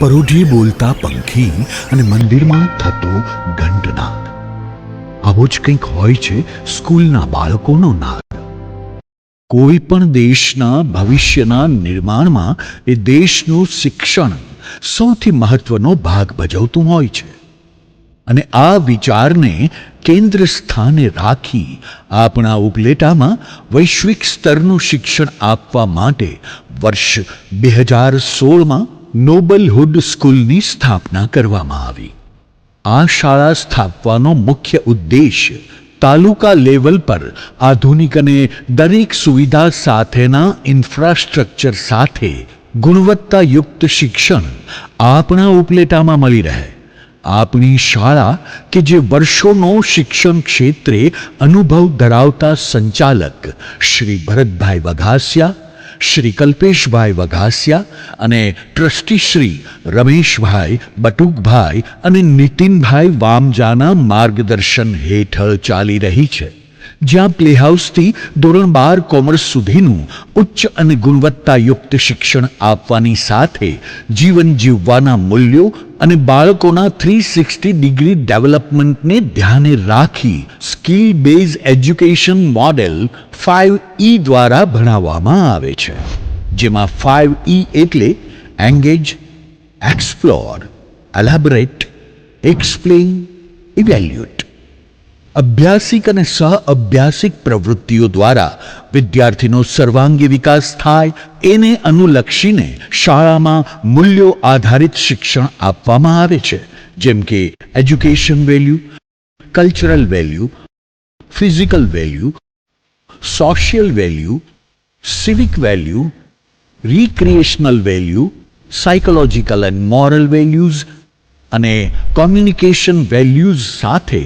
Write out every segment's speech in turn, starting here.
પરોઢી બોલતા પંખી અને મંદિરમાં થતો ઘંટનાદ આવો જ કંઈક હોય છે સ્કૂલના બાળકોનો નાદ. કોઈ પણ દેશના ભવિષ્યના નિર્માણમાં એ દેશનું શિક્ષણ સૌથી મહત્વનો ભાગ ભજવતું હોય છે. અને આ વિચારને કેન્દ્ર સ્થાને રાખી આપણા ઉપલેટામાં વૈશ્વિક સ્તરનું શિક્ષણ આપવા માટે વર્ષ બે હજાર સોળમાં નોબલહુડ સ્કૂલની સ્થાપના કરવામાં આવી. આ શાળા સ્થાપવાનો મુખ્ય ઉદ્દેશ તાલુકા લેવલ પર આધુનિક અને દરેક સુવિધા સાથેના ઇન્ફ્રાસ્ટ્રક્ચર સાથે ગુણવત્તાયુક્ત શિક્ષણ આપણા ઉપલેટામાં મળી રહે. આપણી શાળા કે જે વર્ષોનો શિક્ષણ ક્ષેત્રે અનુભવ ધરાવતા સંચાલક શ્રી ભરતભાઈ વઘાસિયા શ્રી કલ્પેશભાઈ વઘાસિયા અને ટ્રસ્ટી શ્રી રમેશભાઈ બટુકભાઈ અને નીતિનભાઈ વામજાના માર્ગદર્શન હેઠળ ચાલી રહી છે. જ્યાં પ્લેહાઉસથી ધોરણ બાર કોમર્સ સુધીનું ઉચ્ચ અને ગુણવત્તાયુક્ત શિક્ષણ આપવાની સાથે જીવન જીવવાના મૂલ્યો અને બાળકોના થ્રી સિક્સટી ડિગ્રી ડેવલપમેન્ટને ધ્યાને રાખી skill base education model five E દ્વારા ભણાવવામાં આવે છે. જેમાં ફાઇવ ઈ એટલે engage explore, elaborate, explain, evaluate. અભ્યાસિક અને સહ અભ્યાસિક પ્રવૃત્તિઓ દ્વારા વિદ્યાર્થીનો સર્વાંગી વિકાસ થાય એને અનુલક્ષીને શાળામાં મૂલ્યો આધારિત શિક્ષણ આપવામાં આવે છે. જેમ કે education value, cultural value, physical value, social value, civic value, recreational value, psychological and moral values અને કોમ્યુનિકેશન વેલ્યુઝ સાથે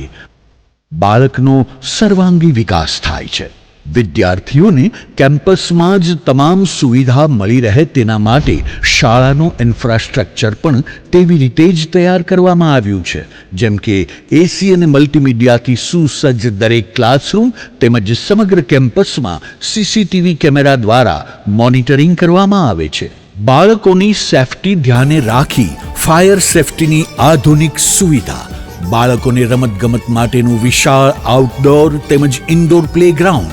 બાળકનો સર્વાંગી વિકાસ થાય છે. વિદ્યાર્થીઓને કેમ્પસમાં જ તમામ સુવિધા મળી રહે તેના માટે શાળાનું ઇન્ફ્રાસ્ટ્રક્ચર પણ તેવી રીતે જ તૈયાર કરવામાં આવ્યું છે. જેમ કે એસી અને મલ્ટીમીડિયાથી સુસજ્જ દરેક ક્લાસરૂમ તેમજ સમગ્ર કેમ્પસમાં સીસીટીવી કેમેરા દ્વારા મોનિટરિંગ કરવામાં આવે છે. બાળકોની સેફટી ધ્યાને રાખી ફાયર સેફટીની આધુનિક સુવિધા બાળકોને રમતગમત માટેનું વિશાળ આઉટડોર તેમજ ઇન્ડોર પ્લેગ્રાઉન્ડ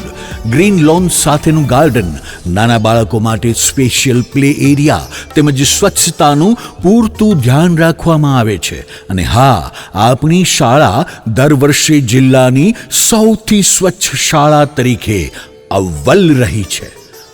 ગ્રીન લોન સાથેનું ગાર્ડન નાના બાળકો માટે સ્પેશિયલ પ્લે એરિયા તેમજ સ્વચ્છતાનું પૂરતું ધ્યાન રાખવામાં આવે છે. અને હા આપણી શાળા દર વર્ષે જિલ્લાની સૌથી સ્વચ્છ શાળા તરીકે અવ્વલ રહી છે.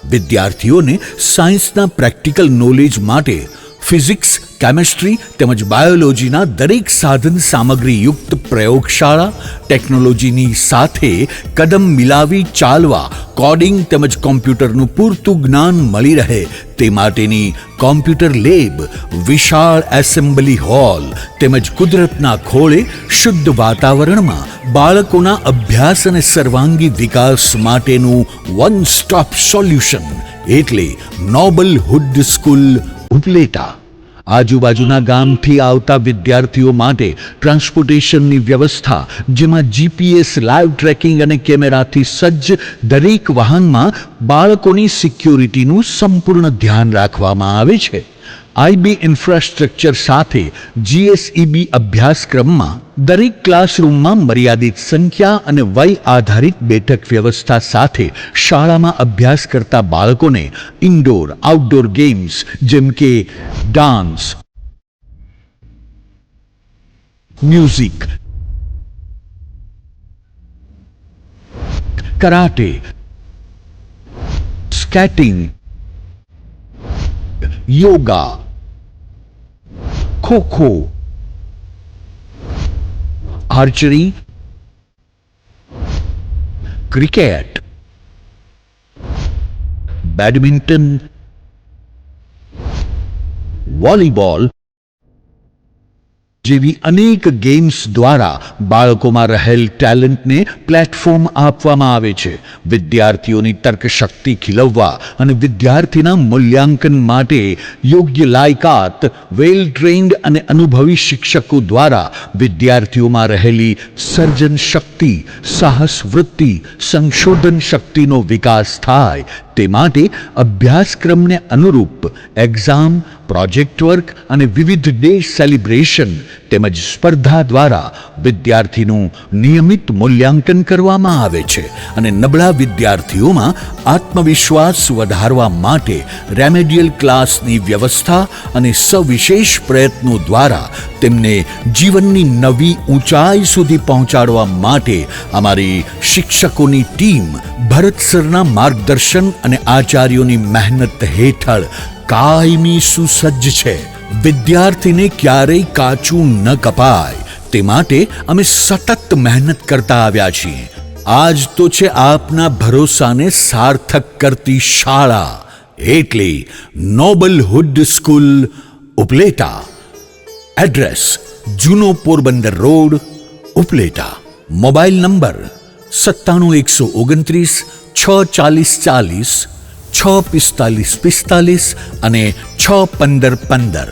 વિદ્યાર્થીઓને સાયન્સના પ્રેક્ટિકલ નોલેજ માટે ફિઝિક્સ, કેમેસ્ટ્રી તેમજ બાયોલોજીના દરેક સાધન સામગ્રીયુક્ત પ્રયોગશાળા, ટેકનોલોજીની સાથે કદમ મિલાવી ચાલવા, કોડિંગ તેમજ કોમ્પ્યુટરનું પૂરતું જ્ઞાન મળી રહે તે માટેની કોમ્પ્યુટર લેબ, વિશાળ એસેમ્બલી હોલ તેમજ કુદરતના ખોળે શુદ્ધ વાતાવરણમાં બાળકોના અભ્યાસ અને સર્વાંગી વિકાસ માટેનું વન સ્ટોપ સોલ્યુશન એટલે નોબલ હુડ સ્કૂલ ઉપલેટા. આજુબાજુના ગામથી આવતા વિદ્યાર્થીઓ માટે ટ્રાન્સપોર્ટેશનની વ્યવસ્થા, જેમાં જીપીએસ લાઈવ ટ્રેકિંગ અને કેમેરાથી સજ્જ દરેક વાહનમાં બાળકોની સિક્યોરિટીનું સંપૂર્ણ ધ્યાન રાખવામાં આવે છે. આઈબી ઇન્ફ્રાસ્ટ્રક્ચર સાથે જીએસઈબી અભ્યાસક્રમમાં દરેક ક્લાસરૂમમાં મર્યાદિત સંખ્યા અને વય આધારિત બેઠક વ્યવસ્થા સાથે શાળામાં અભ્યાસ કરતા બાળકોને ઇન્ડોર, આઉટડોર ગેમ્સ જેમ કે dance, music, karate, skating, yoga kho kho archery cricket badminton volleyball જેવી અનેક ગેમ્સ દ્વારા બાળકોમાં રહેલ ટેલેન્ટને પ્લેટફોર્મ આપવામાં આવે છે. વિદ્યાર્થીઓની તર્કશક્તિ ખીલવવા અને વિદ્યાર્થીના મૂલ્યાંકન માટે યોગ્ય લાયકાત વેલ ટ્રેન્ડ અને અનુભવી શિક્ષકો દ્વારા વિદ્યાર્થીઓમાં રહેલી સર્જન શક્તિ, સાહસ વૃત્તિ, સંશોધન શક્તિનો વિકાસ થાય તે માટે અભ્યાસક્રમને અનુરૂપ એક્ઝામ પ્રોજેક્ટ વર્ક અને વિવિધ ડે સેલિબ્રેશન તેમજ સ્પર્ધા દ્વારા વિદ્યાર્થીનું નિયમિત મૂલ્યાંકન કરવામાં આવે છે અને નબળા વિદ્યાર્થીઓમાં આત્મવિશ્વાસ વધારવા માટે રેમેડિયલ ક્લાસની વ્યવસ્થા અને સવિશેષ પ્રયત્નો દ્વારા તેમને જીવનની નવી ઊંચાઈ સુધી પહોંચાડવા માટે અમારી શિક્ષકોની ટીમ ભરત સરના માર્ગદર્શન અને આચાર્યોની મહેનત હેઠળ કાયમી સુસજ્જ છે. વિદ્યાર્થીને ક્યારેય કાચું ન કપાય. તે માટે અમે સતત મહેનત કરતા આવ્યા છીએ. આજ તો છે આપના ભરોસાને સાર્થક કરતી શાળા. એટલે noble hood school Upleta. Address જૂનો Porbandar road Upleta mobile number સત્તાણું એકસો ઓગણત્રીસ છ ચાલીસ ચાલીસ છ પિસ્તાલીસ પિસ્તાલીસ અને છ પંદર પંદર